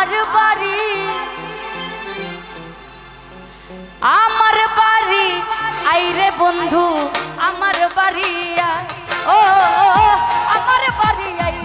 আমার বাড়ি। আমার বাড়ি আইরে বন্ধু আমার বাড়ি ও আমার বাড়ি আই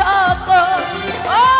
সকল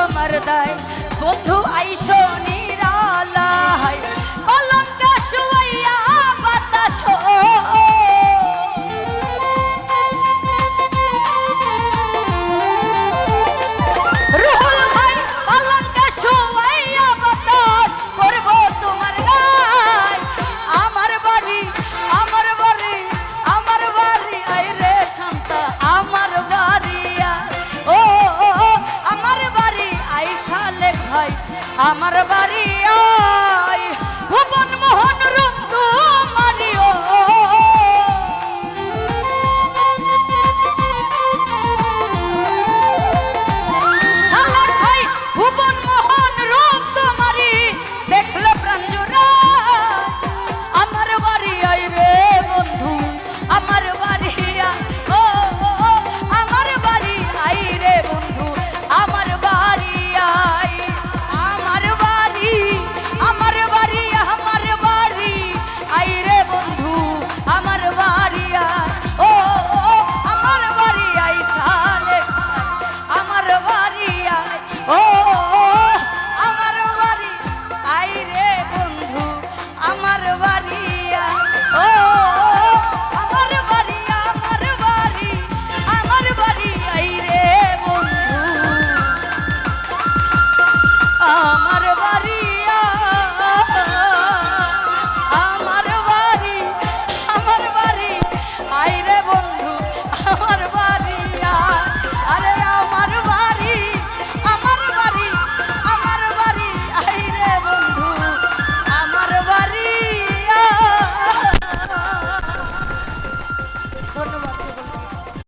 তোমার দায়। বন্ধু আইসো